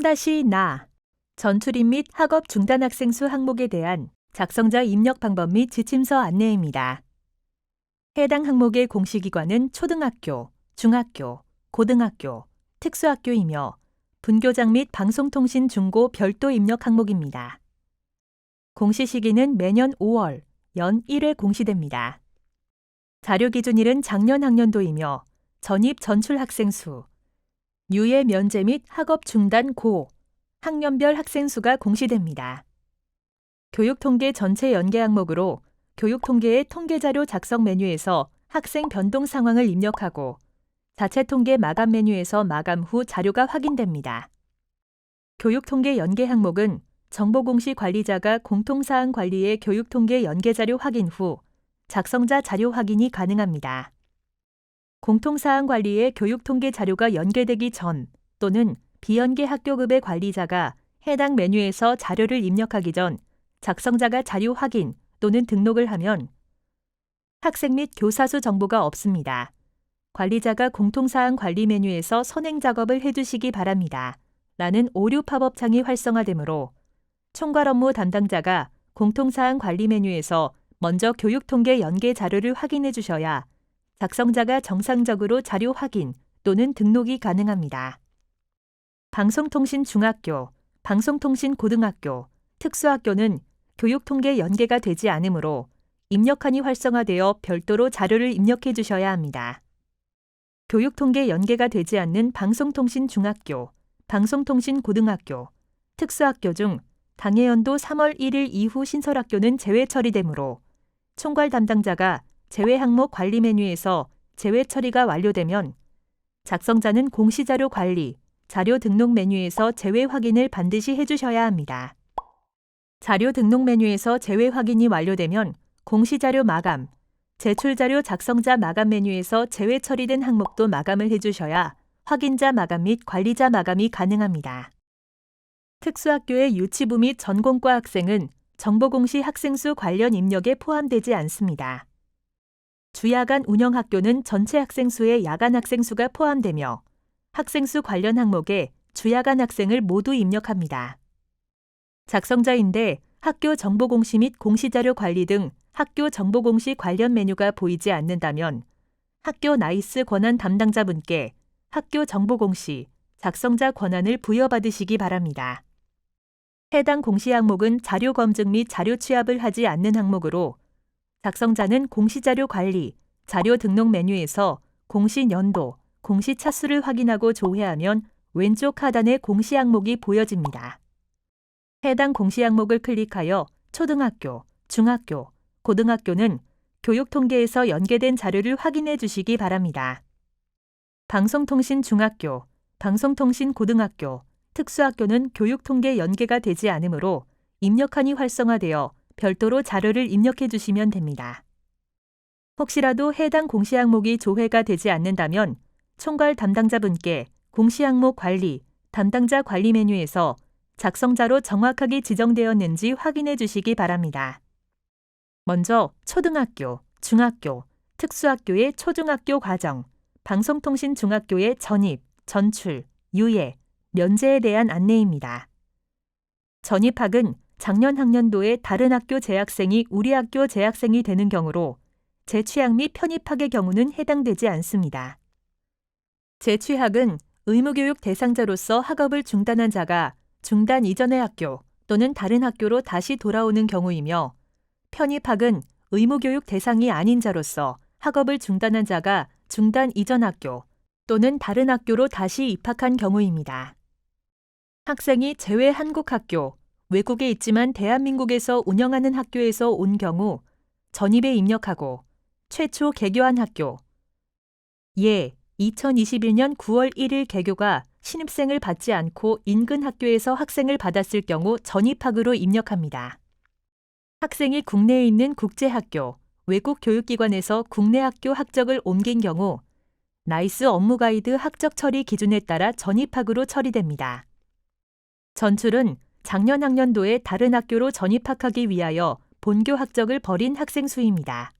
3-나 전출입 및 학업 중단 학생 수 항목에 대한 작성자 입력 방법 및 지침서 안내입니다. 해당 항목의 공시기관은 초등학교, 중학교, 고등학교, 특수학교이며 분교장 및 방송통신 중고 별도 입력 항목입니다. 공시 시기는 매년 5월, 연 1회 공시됩니다. 자료 기준일은 작년 학년도이며 전입 전출 학생 수, 유예 면제 및 학업 중단 고, 학년별 학생 수가 공시됩니다. 교육통계 전체 연계 항목으로 교육통계의 통계자료 작성 메뉴에서 학생 변동 상황을 입력하고 자체 통계 마감 메뉴에서 마감 후 자료가 확인됩니다. 교육통계 연계 항목은 정보공시 관리자가 공통사항 관리의 교육통계 연계 자료 확인 후 작성자 자료 확인이 가능합니다. 공통사항 관리의 교육통계 자료가 연계되기 전 또는 비연계 학교급의 관리자가 해당 메뉴에서 자료를 입력하기 전 작성자가 자료 확인 또는 등록을 하면 학생 및 교사 수 정보가 없습니다. 관리자가 공통사항 관리 메뉴에서 선행 작업을 해주시기 바랍니다. 라는 오류 팝업 창이 활성화되므로 총괄 업무 담당자가 공통사항 관리 메뉴에서 먼저 교육 통계 연계 자료를 확인해 주셔야 작성자가 정상적으로 자료 확인 또는 등록이 가능합니다. 방송통신 중학교, 방송통신 고등학교, 특수학교는 교육통계 연계가 되지 않으므로 입력한이 활성화되어 별도로 자료를 입력해 주셔야 합니다. 교육통계 연계가 되지 않는 방송통신 중학교, 방송통신 고등학교, 특수학교 중 당해 연도 3월 1일 이후 신설학교는 제외 처리되므로 총괄 담당자가 제외 항목 관리 메뉴에서 제외 처리가 완료되면 작성자는 공시자료 관리, 자료 등록 메뉴에서 제외 확인을 반드시 해주셔야 합니다. 자료 등록 메뉴에서 제외 확인이 완료되면 공시자료 마감, 제출자료 작성자 마감 메뉴에서 제외 처리된 항목도 마감을 해주셔야 확인자 마감 및 관리자 마감이 가능합니다. 특수학교의 유치부 및 전공과 학생은 정보공시 학생수 관련 입력에 포함되지 않습니다. 주야간 운영학교는 전체 학생수의 야간 학생 수가 포함되며 학생 수 관련 항목에 주야간 학생을 모두 입력합니다. 작성자인데 학교 정보공시 및 공시자료 관리 등 학교 정보공시 관련 메뉴가 보이지 않는다면 학교 나이스 권한 담당자분께 학교 정보공시 작성자 권한을 부여받으시기 바랍니다. 해당 공시 항목은 자료 검증 및 자료 취합을 하지 않는 항목으로 작성자는 공시자료 관리, 자료 등록 메뉴에서 공시 연도, 공시 차수를 확인하고 조회하면 왼쪽 하단에 공시 항목이 보여집니다. 해당 공시 항목을 클릭하여 초등학교, 중학교, 고등학교는 교육통계에서 연계된 자료를 확인해 주시기 바랍니다. 방송통신 중학교, 방송통신 고등학교, 특수학교는 교육통계 연계가 되지 않으므로 입력한이 활성화되어 별도로 자료를 입력해 주시면 됩니다. 혹시라도 해당 공시 항목이 조회가 되지 않는다면 총괄 담당자분께 공시 항목 관리, 담당자 관리 메뉴에서 작성자로 정확하게 지정되었는지 확인해 주시기 바랍니다. 먼저 초등학교, 중학교, 특수학교의 초중학교 과정, 방송통신 중학교의 전입, 전출, 유예, 면제에 대한 안내입니다. 전입학은 작년 학년도에 다른 학교 재학생이 우리 학교 재학생이 되는 경우로 재취학 및 편입학의 경우는 해당되지 않습니다. 재취학은 의무교육 대상자로서 학업을 중단한 자가 중단 이전의 학교 또는 다른 학교로 다시 돌아오는 경우이며 편입학은 의무교육 대상이 아닌 자로서 학업을 중단한 자가 중단 이전 학교 또는 다른 학교로 다시 입학한 경우입니다. 학생이 제외 한국 학교, 외국에 있지만 대한민국에서 운영하는 학교에서 온 경우 전입에 입력하고 최초 개교한 학교 예, 2021년 9월 1일 개교가 신입생을 받지 않고 인근 학교에서 학생을 받았을 경우 전입학으로 입력합니다. 학생이 국내에 있는 국제학교, 외국 교육기관에서 국내 학교 학적을 옮긴 경우 나이스 업무 가이드 학적 처리 기준에 따라 전입학으로 처리됩니다. 전출은 작년 학년도에 다른 학교로 전입학하기 위하여 본교 학적을 버린 학생 수입니다.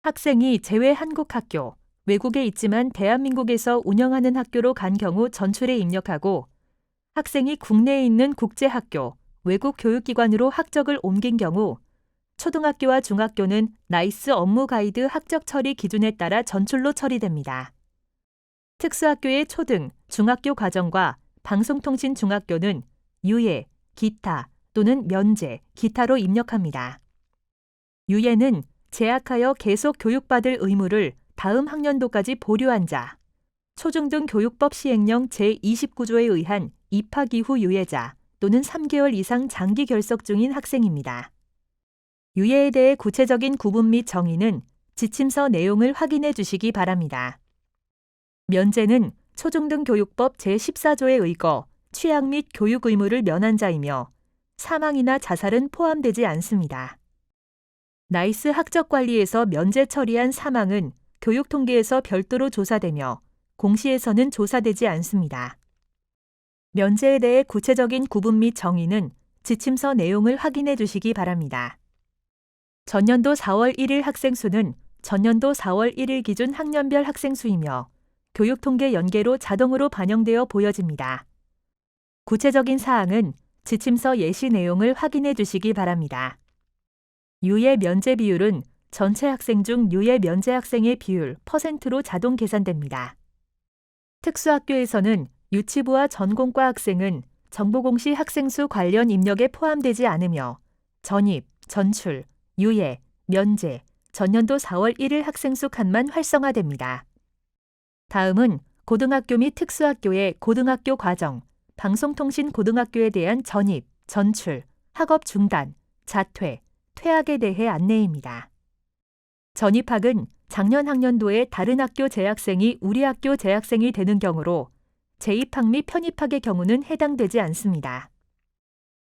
학생이 제외 한국 학교, 외국에 있지만 대한민국에서 운영하는 학교로 간 경우 전출에 입력하고 학생이 국내에 있는 국제학교, 외국 교육기관으로 학적을 옮긴 경우 초등학교와 중학교는 나이스 업무 가이드 학적 처리 기준에 따라 전출로 처리됩니다. 특수학교의 초등, 중학교 과정과 방송통신 중학교는 유예, 기타 또는 면제, 기타로 입력합니다. 유예는 재학하여 계속 교육받을 의무를 다음 학년도까지 보류한 자, 초중등 교육법 시행령 제29조에 의한 입학 이후 유예자 또는 3개월 이상 장기 결석 중인 학생입니다. 유예에 대해 구체적인 구분 및 정의는 지침서 내용을 확인해 주시기 바랍니다. 면제는 초중등 교육법 제14조에 의거 취약 및 교육 의무를 면한 자이며 사망이나 자살은 포함되지 않습니다. 나이스 학적 관리에서 면제 처리한 사망은 교육 통계에서 별도로 조사되며 공시에서는 조사되지 않습니다. 면제에 대해 구체적인 구분 및 정의는 지침서 내용을 확인해 주시기 바랍니다. 전년도 4월 1일 학생 수는 전년도 4월 1일 기준 학년별 학생 수이며 교육 통계 연계로 자동으로 반영되어 보여집니다. 구체적인 사항은 지침서 예시 내용을 확인해 주시기 바랍니다. 유예 면제 비율은 전체 학생 중 유예 면제 학생의 비율 퍼센트로 자동 계산됩니다. 특수학교에서는 유치부와 전공과 학생은 정보공시 학생수 관련 입력에 포함되지 않으며 전입, 전출, 유예, 면제, 전년도 4월 1일 학생수 칸만 활성화됩니다. 다음은 고등학교 및 특수학교의 고등학교 과정, 방송통신 고등학교에 대한 전입, 전출, 학업 중단, 자퇴, 퇴학에 대해 안내입니다. 전입학은 작년 학년도에 다른 학교 재학생이 우리 학교 재학생이 되는 경우로 재입학 및 편입학의 경우는 해당되지 않습니다.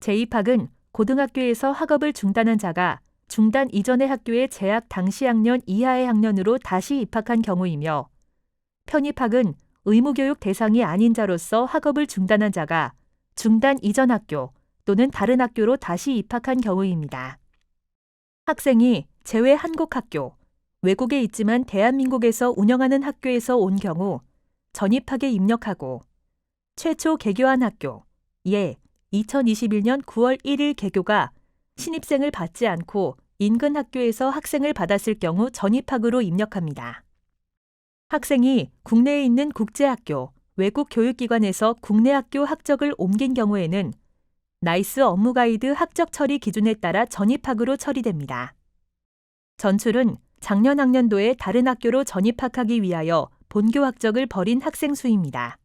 재입학은 고등학교에서 학업을 중단한 자가 중단 이전의 학교에 재학 당시 학년 이하의 학년으로 다시 입학한 경우이며 편입학은 의무교육 대상이 아닌 자로서 학업을 중단한 자가 중단 이전 학교 또는 다른 학교로 다시 입학한 경우입니다. 학생이 제외 한국 학교, 외국에 있지만 대한민국에서 운영하는 학교에서 온 경우 전입학에 입력하고 최초 개교한 학교, 예, 2021년 9월 1일 개교가 신입생을 받지 않고 인근 학교에서 학생을 받았을 경우 전입학으로 입력합니다. 학생이 국내에 있는 국제학교, 외국 교육기관에서 국내 학교 학적을 옮긴 경우에는 나이스 업무 가이드 학적 처리 기준에 따라 전입학으로 처리됩니다. 전출은 작년 학년도에 다른 학교로 전입학하기 위하여 본교 학적을 버린 학생 수입니다.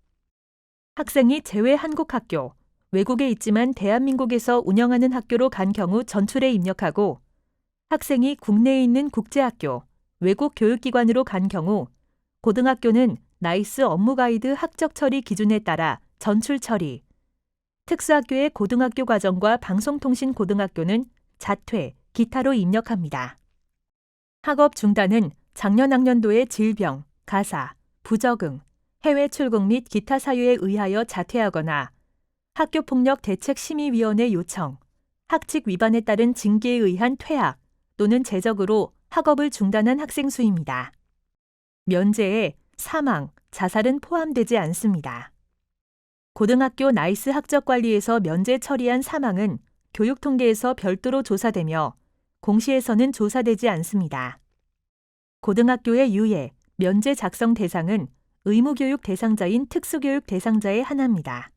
학생이 제외 한국 학교, 외국에 있지만 대한민국에서 운영하는 학교로 간 경우 전출에 입력하고 학생이 국내에 있는 국제학교, 외국 교육기관으로 간 경우 고등학교는 나이스 업무 가이드 학적 처리 기준에 따라 전출 처리, 특수학교의 고등학교 과정과 방송통신 고등학교는 자퇴, 기타로 입력합니다. 학업 중단은 작년 학년도의 질병, 가사, 부적응, 해외 출국 및 기타 사유에 의하여 자퇴하거나 학교폭력 대책심의위원회 요청, 학칙 위반에 따른 징계에 의한 퇴학 또는 제적으로 학업을 중단한 학생 수입니다. 면제에 사망, 자살은 포함되지 않습니다. 고등학교 나이스 학적 관리에서 면제 처리한 사망은 교육 통계에서 별도로 조사되며 공시에서는 조사되지 않습니다. 고등학교의 유예, 면제 작성 대상은 의무교육 대상자인 특수교육 대상자의 하나입니다.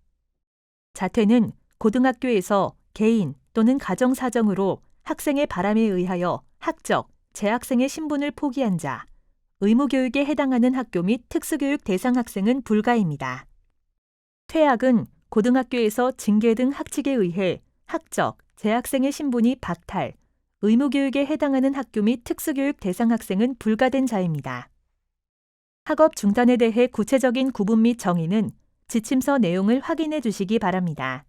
자퇴는 고등학교에서 개인 또는 가정 사정으로 학생의 바람에 의하여 학적, 재학생의 신분을 포기한 자, 의무교육에 해당하는 학교 및 특수교육 대상 학생은 불가입니다. 퇴학은 고등학교에서 징계 등 학칙에 의해 학적, 재학생의 신분이 박탈, 의무교육에 해당하는 학교 및 특수교육 대상 학생은 불가된 자입니다. 학업 중단에 대해 구체적인 구분 및 정의는 지침서 내용을 확인해 주시기 바랍니다.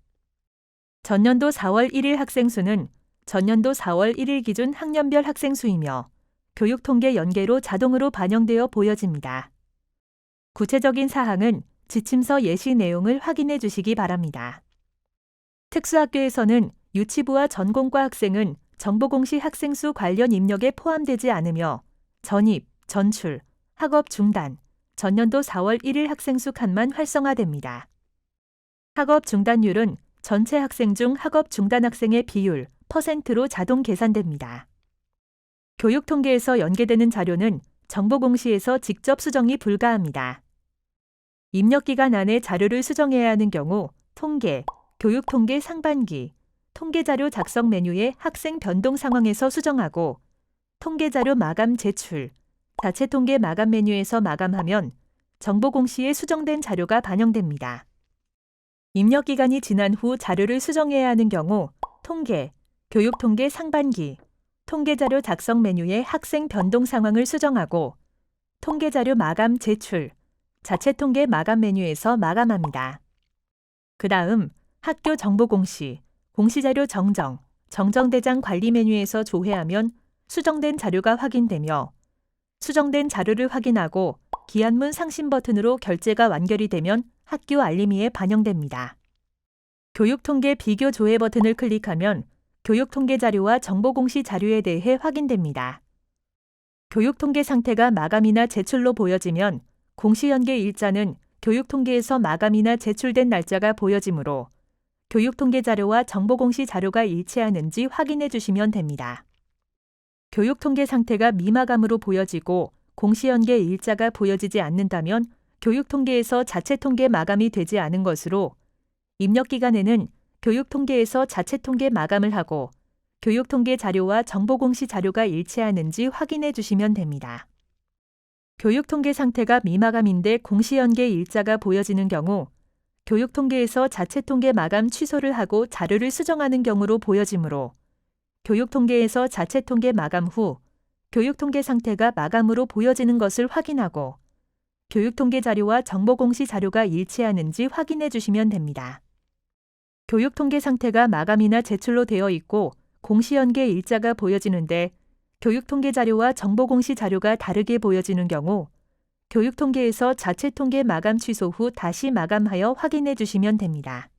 전년도 4월 1일 학생 수는 전년도 4월 1일 기준 학년별 학생 수이며 교육통계 연계로 자동으로 반영되어 보여집니다. 구체적인 사항은 지침서 예시 내용을 확인해 주시기 바랍니다. 특수학교에서는 유치부와 전공과 학생은 정보공시 학생 수 관련 입력에 포함되지 않으며 전입, 전출, 학업 중단, 전년도 4월 1일 학생 수 칸만 활성화됩니다. 학업 중단율은 전체 학생 중 학업 중단 학생의 비율 퍼센트로 자동 계산됩니다. 교육 통계에서 연계되는 자료는 정보 공시에서 직접 수정이 불가합니다. 입력 기간 안에 자료를 수정해야 하는 경우 통계, 교육 통계 상반기, 통계 자료 작성 메뉴의 학생 변동 상황에서 수정하고 통계 자료 마감 제출, 자체 통계 마감 메뉴에서 마감하면 정보 공시에 수정된 자료가 반영됩니다. 입력 기간이 지난 후 자료를 수정해야 하는 경우 통계, 교육 통계 상반기, 통계 자료 작성 메뉴의 학생 변동 상황을 수정하고 통계 자료 마감 제출, 자체 통계 마감 메뉴에서 마감합니다. 그 다음 학교 정보 공시, 공시 자료 정정, 정정 대장 관리 메뉴에서 조회하면 수정된 자료가 확인되며 수정된 자료를 확인하고 기한문 상신 버튼으로 결제가 완결이 되면 학교 알림이에 반영됩니다. 교육 통계 비교 조회 버튼을 클릭하면 교육 통계 자료와 정보 공시 자료에 대해 확인됩니다. 교육 통계 상태가 마감이나 제출로 보여지면 공시 연계 일자는 교육 통계에서 마감이나 제출된 날짜가 보여지므로 교육 통계 자료와 정보 공시 자료가 일치하는지 확인해 주시면 됩니다. 교육 통계 상태가 미마감으로 보여지고 공시 연계 일자가 보여지지 않는다면 교육 통계에서 자체 통계 마감이 되지 않은 것으로 입력 기간에는 교육 통계에서 자체 통계 마감을 하고 교육 통계 자료와 정보 공시 자료가 일치하는지 확인해 주시면 됩니다. 교육 통계 상태가 미마감인데 공시 연계 일자가 보여지는 경우 교육 통계에서 자체 통계 마감 취소를 하고 자료를 수정하는 경우로 보여지므로 교육 통계에서 자체 통계 마감 후 교육 통계 상태가 마감으로 보여지는 것을 확인하고 교육 통계 자료와 정보 공시 자료가 일치하는지 확인해 주시면 됩니다. 교육 통계 상태가 마감이나 제출로 되어 있고 공시 연계 일자가 보여지는데 교육 통계 자료와 정보 공시 자료가 다르게 보여지는 경우 교육 통계에서 자체 통계 마감 취소 후 다시 마감하여 확인해 주시면 됩니다.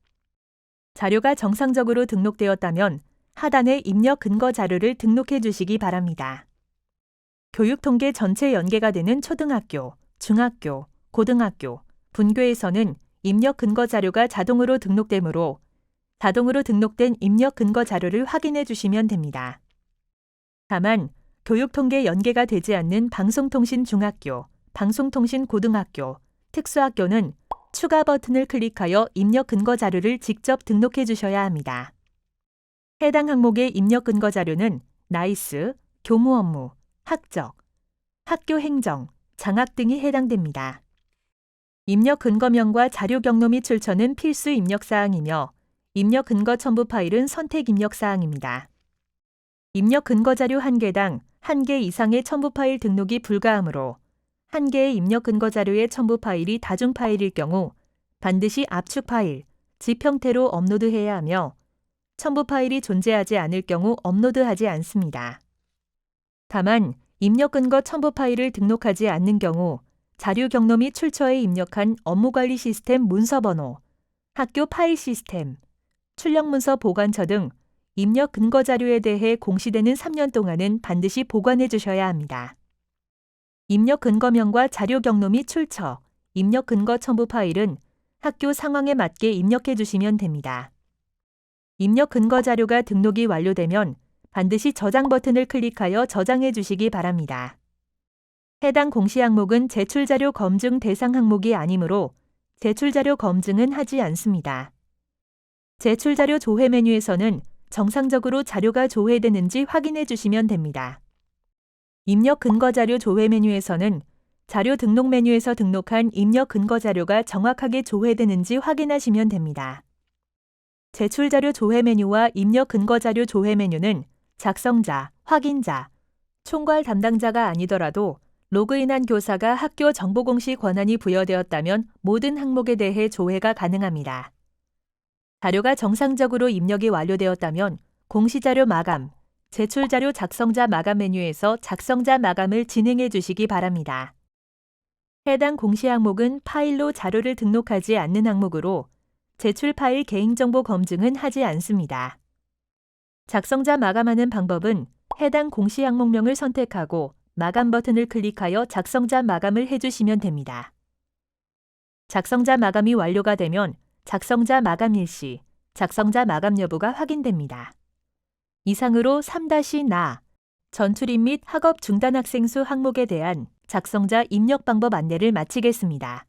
자료가 정상적으로 등록되었다면 하단에 입력 근거 자료를 등록해 주시기 바랍니다. 교육 통계 전체 연계가 되는 초등학교, 중학교, 고등학교, 분교에서는 입력 근거 자료가 자동으로 등록되므로 자동으로 등록된 입력 근거 자료를 확인해 주시면 됩니다. 다만 교육 통계 연계가 되지 않는 방송통신 중학교, 방송통신 고등학교, 특수학교는 추가 버튼을 클릭하여 입력 근거 자료를 직접 등록해 주셔야 합니다. 해당 항목의 입력 근거 자료는 나이스, 교무 업무, 학적, 학교 행정, 장학 등이 해당됩니다. 입력 근거명과 자료 경로 및 출처는 필수 입력 사항이며 입력 근거 첨부 파일은 선택 입력 사항입니다. 입력 근거 자료 1개당 1개 이상의 첨부 파일 등록이 불가하므로 1개의 입력 근거 자료의 첨부 파일이 다중 파일일 경우 반드시 압축 파일, zip 형태로 업로드해야 하며 첨부 파일이 존재하지 않을 경우 업로드하지 않습니다. 다만 입력 근거 첨부 파일을 등록하지 않는 경우 자료 경로 및 출처에 입력한 업무관리 시스템 문서 번호, 학교 파일 시스템, 출력 문서 보관처 등 입력 근거 자료에 대해 공시되는 3년 동안은 반드시 보관해 주셔야 합니다. 입력 근거명과 자료 경로 및 출처, 입력 근거 첨부 파일은 학교 상황에 맞게 입력해 주시면 됩니다. 입력 근거 자료가 등록이 완료되면 반드시 저장 버튼을 클릭하여 저장해 주시기 바랍니다. 해당 공시 항목은 제출 자료 검증 대상 항목이 아니므로 제출 자료 검증은 하지 않습니다. 제출 자료 조회 메뉴에서는 정상적으로 자료가 조회되는지 확인해 주시면 됩니다. 입력 근거 자료 조회 메뉴에서는 자료 등록 메뉴에서 등록한 입력 근거 자료가 정확하게 조회되는지 확인하시면 됩니다. 제출 자료 조회 메뉴와 입력 근거 자료 조회 메뉴는 작성자, 확인자, 총괄 담당자가 아니더라도 로그인한 교사가 학교 정보 공시 권한이 부여되었다면 모든 항목에 대해 조회가 가능합니다. 자료가 정상적으로 입력이 완료되었다면 공시자료 마감, 제출자료 작성자 마감 메뉴에서 작성자 마감을 진행해 주시기 바랍니다. 해당 공시 항목은 파일로 자료를 등록하지 않는 항목으로 제출 파일 개인정보 검증은 하지 않습니다. 작성자 마감하는 방법은 해당 공시 항목명을 선택하고 마감 버튼을 클릭하여 작성자 마감을 해주시면 됩니다. 작성자 마감이 완료가 되면 작성자 마감 일시, 작성자 마감 여부가 확인됩니다. 이상으로 3-나 전투립 및 학업 중단 학생 수 항목에 대한 작성자 입력 방법 안내를 마치겠습니다.